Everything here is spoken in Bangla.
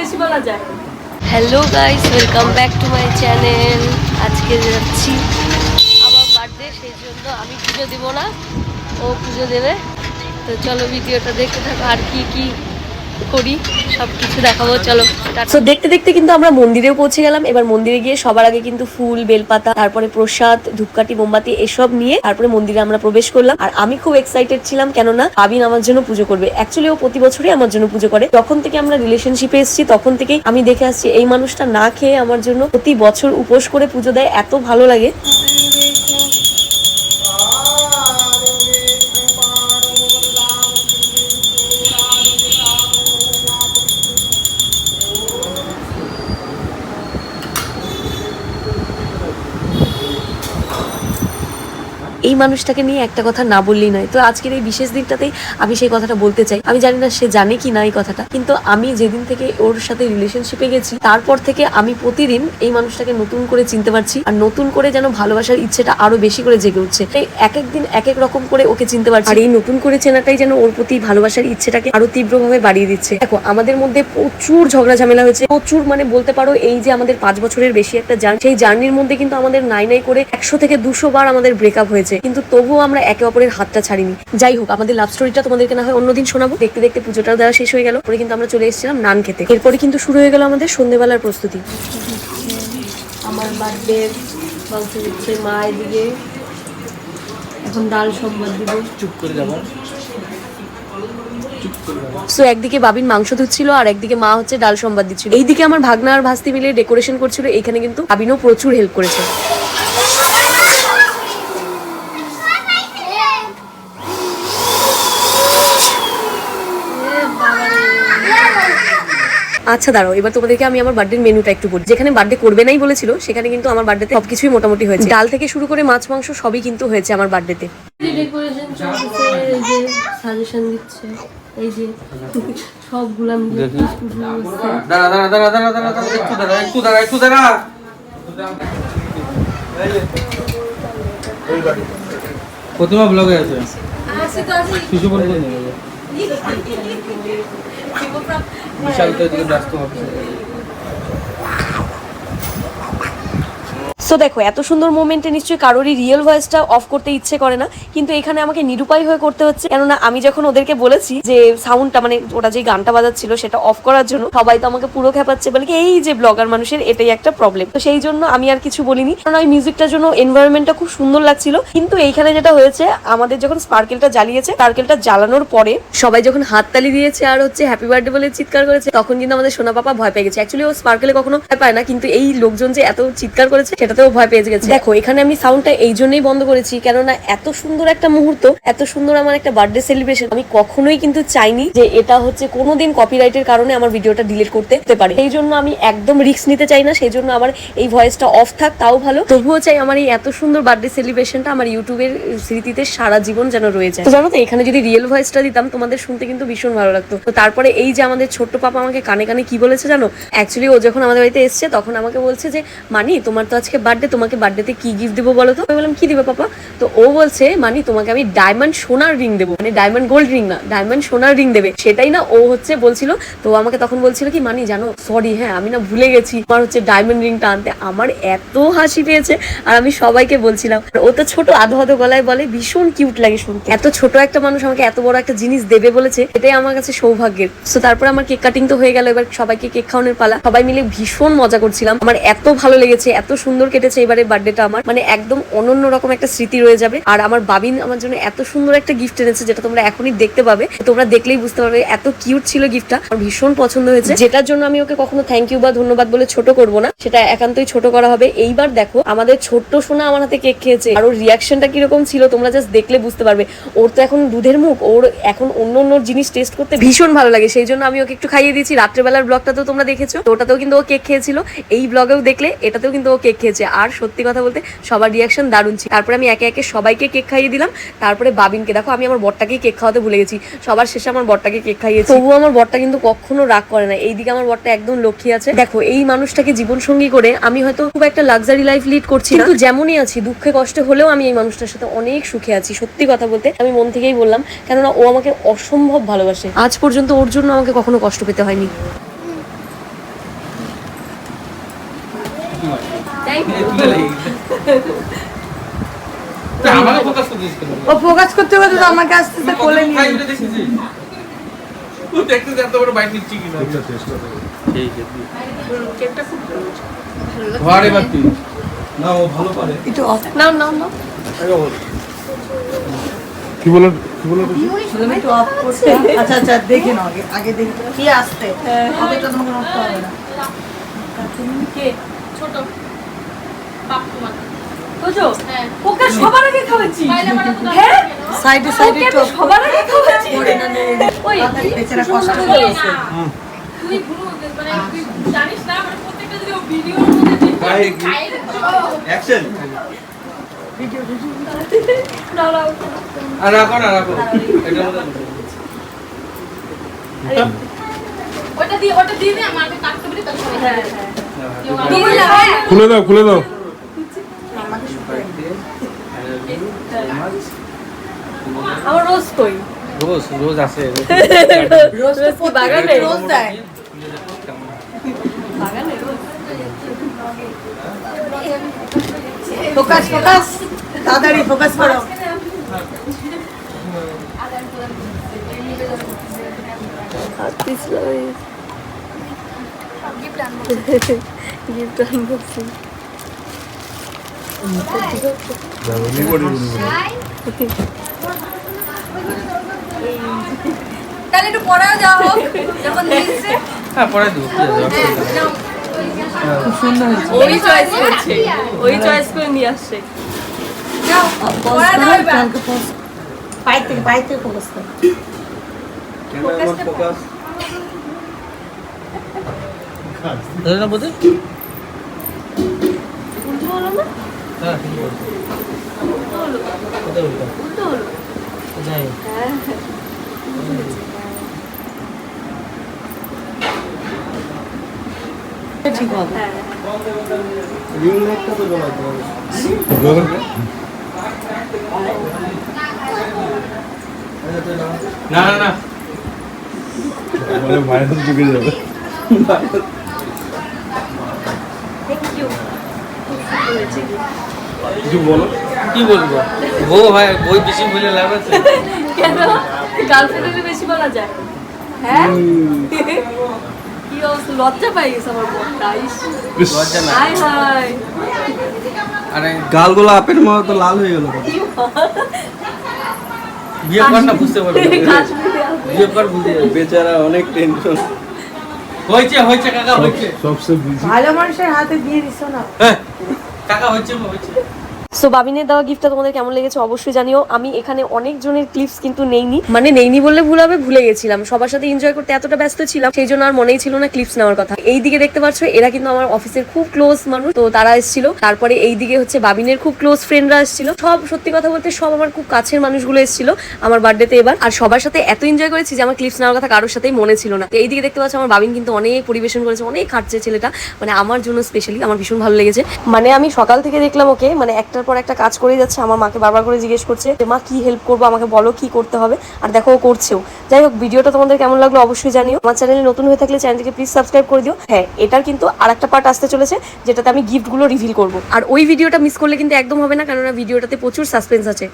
বেশি বলা যায় hello guys welcome back to my channel আজকে যাচ্ছি আমার বার্থডে সেই জন্য আমি পুজো দেবো না। ও পুজো দেবে। তো চলো ভিডিওটা দেখতে থাকো, আর কি কি করি সব কিছু দেখাবো, চলো তো দেখতে দেখতে কিন্তু আমরা মন্দিরেও পৌঁছে গেলাম। এবার মন্দিরে গিয়ে সবার আগে কিন্তু ফুল, বেলপাতা, তারপরে প্রসাদ, ধূপকাঠি, মোমবাতি, এসব নিয়ে তারপরে মন্দিরে আমরা প্রবেশ করলাম। আর আমি খুব এক্সাইটেড ছিলাম কেননা আবিন আমার জন্য পুজো করবে। অ্যাকচুয়ালি ও প্রতি বছরই আমার জন্য পুজো করে। যখন থেকে আমরা রিলেশনশিপে এসেছি, তখন থেকেই আমি দেখে আসছি, এই মানুষটা না খেয়ে আমার জন্য প্রতি বছর উপোস করে পুজো দেয়। এত ভালো লাগে। এই মানুষটাকে নিয়ে একটা কথা না বললেই নয়। তো আজকের এই বিশেষ দিনটাতেই আমি সেই কথাটা বলতে চাই। আমি জানি না সে জানে কি না এই কথাটা, কিন্তু আমি যেদিন থেকে ওর সাথে রিলেশনশিপে গেছি, তারপর থেকে আমি প্রতিদিন এই মানুষটাকে নতুন করে চিনতে পারছি আর নতুন করে যেন ভালোবাসার ইচ্ছেটা আরও বেশি করে জেগে উঠছে। এক একদিন এক এক রকম করে ওকে চিনতে পারছি। আর এই নতুন করে চেনাটাই যেন ওর প্রতি ভালোবাসার ইচ্ছেটাকে আরও তীব্রভাবে বাড়িয়ে দিচ্ছে। দেখো, আমাদের মধ্যে প্রচুর ঝগড়া ঝামেলা হয়েছে। প্রচুর মানে বলতে পারো এই যে আমাদের পাঁচ বছরের বেশি একটা জার্নি সেই জার্নির মধ্যে কিন্তু আমাদের নাই নাই করে একশো থেকে দুশো বার আমাদের ব্রেকআপ হয়েছে। কিন্তু তবুও আমরা একে অপরের হাতটা ছাড়িনি। যাই হোক আমাদের লাভ স্টোরিটা তোমাদেরকে না হয় অন্যদিন শোনাবো। দেখতে দেখতে পুজোটাও দেওয়া শেষ হয়ে গেল। পরে কিন্তু আমরা চলে এসেছিলাম নান খেতে। এরপরে কিন্তু শুরু হয়ে গেল আমাদের সন্ধ্যেবেলার প্রস্তুতি। আমার বার্থডে মাংস দিচ্ছে মা এদিকে। এখন ডাল সম্বাদ দিব। চুপ করে যাব। সো একদিকে বাবিন মাংস ধুচ্ছিল আর একদিকে মা হচ্ছে ডাল সম্বাদ দিচ্ছিল। এইদিকে আমার ভাগনা আর ভাস্তি মিলে ডেকোরেশন করছিল। এইখানে কিন্তু বাবিনও প্রচুর হেল্প করেছে। আচ্ছা দাঁড়াও এবার তোমাদেরকে আমি আমার বার্থডের মেনুটা একটু বলি। যেখানে বার্থডে করবে নাই বলেছিল সেখানে কিন্তু আমার বার্থডেতে সবকিছুই মোটামুটি হয়েছে। ডাল থেকে শুরু করে মাছ মাংস সবই কিন্তু হয়েছে আমার বার্থডেতে ডেকোরেশন চলছে এই যে সাজেশন দিচ্ছে এই যে সবগুলা মিলে দেখি। শুরু হচ্ছে। দাঁড়া দাঁড়া দাঁড়া দাঁড়া দাঁড়া দাঁড়া একটু দাঁড়া একটু দাঁড়া একটু দাঁড়া। প্রতিমা ব্লগে আছে। শিশু বলে বিশাল তো এদিকে ব্যস্ত হচ্ছে। সো দেখো, এত সুন্দর মোমেন্টে নিশ্চয়ই কারোরই রিয়েল ভয়েসটা অফ করতে ইচ্ছে করে না, কিন্তু এখানে আমাকে নিরুপায় হয়ে করতে হচ্ছে। কেননা আমি যখন ওদেরকে বলেছি যে সাউন্ডটা মানে ওটা যে গানটা বাজাচ্ছিল সেটা অফ করার জন্য, সবাই তো আমাকে পুরো খেপাচ্ছে, বলে এই যে ব্লগার মানুষের এটাই একটা প্রবলেম তো সেই জন্য আমি আর কিছু বলিনি, কারণ ওই মিউজিকটার জন্য এনভায়রনমেন্টটা খুব সুন্দর লাগছিল। কিন্তু এইখানে যেটা হয়েছে, আমাদের যখন স্পার্কেলটা জ্বালিয়েছে স্পার্কেলটা জ্বালানোর পরে সবাই যখন হাততালি দিয়েছে আর হচ্ছে হ্যাপি বার্থডে বলে চিৎকার করেছে, তখন কিন্তু আমাদের সোনা পাপা ভয় পেয়ে গেছে। অ্যাকচুয়ালি ও স্পার্কেলে কখনো ভয় পায় না, কিন্তু এই লোকজন যে এত চিৎকার করেছে সেটাতেও ভয় পেয়ে গেছে। দেখো, এখানে আমি সাউন্ডটা এই জন্যই বন্ধ করেছি, কেননা এত সুন্দর একটা মুহূর্ত, এত সুন্দর আমার একটা বার্থডে সেলিব্রেশন আমি কখনোই কিন্তু চাইনি যে এটা হচ্ছে কোনোদিন কপিরাইটের কারণে আমার ভিডিওটা ডিলিট করতে পারে। সেই জন্য আমি একদম রিস্ক নিতে চাই না, সেই জন্য আমার এই ভয়েসটা অফ থাক, তাও ভালো। তবুও চাই আমার এই এত সুন্দর বার্থডে সেলিব্রেশনটা আমার ইউটিউবের স্মৃতিতে সারা জীবন যেন রয়ে যায়। জানো তো, এখানে যদি রিয়েল ভয়েসটা দিতাম, তোমাদের শুনতে কিন্তু ভীষণ ভালো লাগতো। তো তারপরে এই যে আমাদের ছোট্ট পাপা আমাকে কানে কানে কি বলেছে জানো? অ্যাকচুয়ালি ও যখন আমাদের বাড়িতে এসছে, তখন আমাকে বলছে যে, মানি, তোমার তো আজকে বার্থডে তোমাকে বার্থডেতে কি গিফট দেবো বলো তো? আমি বললাম, কি দিবে পাপা? তো ও বলছে মানি তোমাকে আমি ডায়মন্ড সোনার রিং দেবো। মানে ডায়মন্ড গোল্ড রিং না ডায়মন্ড সোনার রিং দেবে। সেটাই না ও হচ্ছে বলছিল, তো আমাকে তখন বলছিল কি মানি জানো সরি হ্যাঁ আমি না ভুলে গেছি আমার হচ্ছে ডায়মন্ড রিংটা আনতে। আমার এত হাসি পেয়েছে আর আমি সবাইকে বলছিলাম। ও তো ছোট, আধো আধো গলায় বলে, ভীষণ কিউট লাগে শুনতে। এত ছোট একটা মানুষ আমাকে এত বড় একটা জিনিস দেবে বলেছে, এটাই আমার কাছে সৌভাগ্যের। তো তারপর আমার কেক কাটিং তো হয়ে গেল, এবার সবাইকে কেক খাওয়ানোর পালা। সবাই মিলে ভীষণ মজা করছিলাম। আমার এত ভালো লেগেছে, এত সুন্দর কেটেছে এবারে বার্থডেটা আমার। মানে একদম অনন্য রকম একটা স্মৃতি রয়ে যাবে। আর আমার বাবিন আমার জন্য এত সুন্দর একটা গিফট এনেছে, যেটা তোমরা এখনই দেখতে পাবে। তোমরা দেখলেই বুঝতে পারবে এত কিউট ছিল গিফটটা আমার ভীষণ পছন্দ হয়েছে। যেটার জন্য আমি ওকে কখনো থ্যাংক ইউ বা ধন্যবাদ বলে ছোট করব না। সেটা একান্তই ছোট করা হবে। এইবার দেখো, আমাদের ছোট্ট সোনা আমার হাতে কেক খেয়েছে। আর ওর রিয়াকশনটা কীরকম ছিল তোমরা জাস্ট দেখলে বুঝতে পারবে। ওর তো এখন দুধের মুখ, ওর এখন অন্য অন্য জিনিস টেস্ট করতে ভীষণ ভালো লাগে। সেই জন্য আমি ওকে একটু খাইয়ে দিয়েছি। রাত্রেবেলার ব্লগটা তো তোমরা দেখেছ। ওটাতেও কিন্তু ও কেক খেয়েছিল। এই ব্লগেও দেখলে এটাতেও কিন্তু ও কেক খেয়েছে। আর সত্যি কথা বলতে সবার রিয়াকশন দারুণ ছিল। তারপরে আমি একে একে সবাইকে কেক খাইয়ে দিলাম। তারপরে বাবিনকে, দেখো আমি আমার বরটাকেই কেক খাওয়াতে ভুলে গেছি। সবার শেষে আমার বরটাকে কেক খাইয়েছি। তবুও আমার বরটা কিন্তু কখনো রাগ করে না। এইদিকে আমার বরটা একদম লক্ষ্মী আছে। দেখো, এই মানুষটাকে জীবন সঙ্গী করে আমি হয়তো খুব একটা লাক্সারি লাইফ লিড করছি কিন্তু যেমনই আছি, দুঃখে কষ্টে হলেও আমি এই মানুষটার সাথে অনেক সুখে আছি। সত্যি কথা বলতে আমি মন থেকেই বললাম, কেননা ও আমাকে অসম্ভব ভালোবাসে। আজ পর্যন্ত ওর জন্য আমাকে কখনো কষ্ট পেতে হয়নি তুলে লাগি আমাকে ফোকাস করছিস কেন ও ফোকাস করতে করতে তো আমাকে আস্তে আস্তে কোলে নিয়ে খাই উঠে দেখছিস? ও দেখতে এত বড় বাইক নিচ্ছি কিনা। ঠিক আছে। ঘরে বাতি না ও ভালো পারে। একটু অফ নাও নাও নাও কি বলে কি বলে তুমি একটু অফ করতে। আচ্ছা আচ্ছা দেখে নাও আগে আগে দেখে কি আসতে অতটা তোমাকে নষ্ট হবে না। কে? ছোট। বুঝো ওকে সবার আগে খাওয়াচ্ছি। হ্যাঁ? সাইডে সাইডে ওকে সবার আগে খাওয়াচ্ছি। করে না নে ওই বেচারা কষ্ট হয়েছে। তুই পুরো মানে তুই জানিস না মানে প্রত্যেকটা যদি ও ভিডিওর মধ্যে। আর রাখো না রাখো। এটা মধ্যে ওটা দিয়ে ওটা দিয়ে দে আমাকে কাটতে বলি তাহলে হ্যাঁ। খুলে দাও খুলে দাও। আমার রোজ কই। রোজ রোজ আছে। রোজ তো বাগানে? রোজ দেয়। বাগানে রোজ। Focus focus. তাড়াতাড়ি ফোকাস করো। গিফট আনবক্সিং তাহলে একটু পড়াও যাও হোক। যখন দিয়েছে হ্যাঁ দেবো কি আছে অসুবিধা ওই চয়েস করছে। ওই চয়েস করে নিয়ে আসছে। যাও পড়া দাও থেকে পাই থেকে ফোকাস করো। ধরে না বোধ উল্টো হলো না? হ্যাঁ ঠিক বলছো। উল্টো হলো। কোথায়? ঠিক হবে। হ্যাঁ না না না। মানে ঢুকে যাবে। কিছু বলো। কি বলব? বউ ভাই বই বেশি বলে লাভ আছে। কেন? গার্লফ্রেন্ডের বেশি বলা যায়। হ্যাঁ? কি অবস্থা? লজ্জা পাই গেছে আমার বোনটা লজ্জা না? Hi hi. আরে গালগুলো আপের মতো লাল হয়ে গেল। বিয়ে কর না বুঝতে পারব। বিয়ে কর বেচারা অনেক টেনশন হয়েছে হয়েছে কাকা হয়েছে। সবচেয়ে ভালো মানুষের হাতে দিয়ে দিছো না। হ্যাঁ, কাকা হয়েছে হয়েছে। সো বাবিনের দেওয়া গিফটটা তোমাদের কেমন লেগেছে অবশ্যই জানিও। আমি এখানে অনেক জনের ক্লিপস কিন্তু নেইনি। মানে নেইনি বললে ভুল হবে ভুলে গেছিলাম। সবার সাথে এনজয় করতে এতটা ব্যস্ত ছিলাম সেই জন্য আর মনেই ছিল না ক্লিপস নেওয়ার কথা। এই দিকে দেখতে পাচ্ছ এরা কিন্তু আমার অফিসের খুব ক্লোজ মানুষ। তো তারা এসেছিল। তারপরে এই দিকে হচ্ছে বাবিনের খুব ক্লোজ ফ্রেন্ডরা এসেছিল। সব সত্যি কথা বলতে সব আমার খুব কাছের মানুষগুলো এসেছিল আমার বার্থডেতে এবার। আর সবার সাথে এত এনজয় করেছি যে আমার ক্লিপস নেওয়ার কথা কারোর সাথেই মনে ছিল না। তো এই দিকে দেখতে পাচ্ছ আমার বাবিন কিন্তু অনেক পরিবেশন করেছে অনেক খাটছে ছেলেটা। মানে আমার জন্য স্পেশালি আমার ভীষণ ভালো লেগেছে। মানে আমি সকাল থেকে দেখলাম ওকে মানে একটার পর একটা কাজ করে যাচ্ছে, আমার মাকে বারবার করে জিজ্ঞেস করছে যে, মা, কি হেল্প করব? আমাকে বলো কি করতে হবে? আর দেখো করছেও। যাই হোক, ভিডিওটা তোমাদের কেমন লাগল অবশ্যই জানিও। আমার চ্যানেলে নতুন হয়ে থাকলে চ্যানেলটিকে প্লিজ সাবস্ক্রাইব করে দিও। হ্যাঁ এটার কিন্তু আর একটা পার্ট আসতে চলেছে, যেটাতে আমি গিফটগুলো রিভিল করব। আর ওই ভিডিওটা মিস করলে কিন্তু একদম হবে না, কেননা ভিডিওটাতে প্রচুর সাসপেন্স আছে।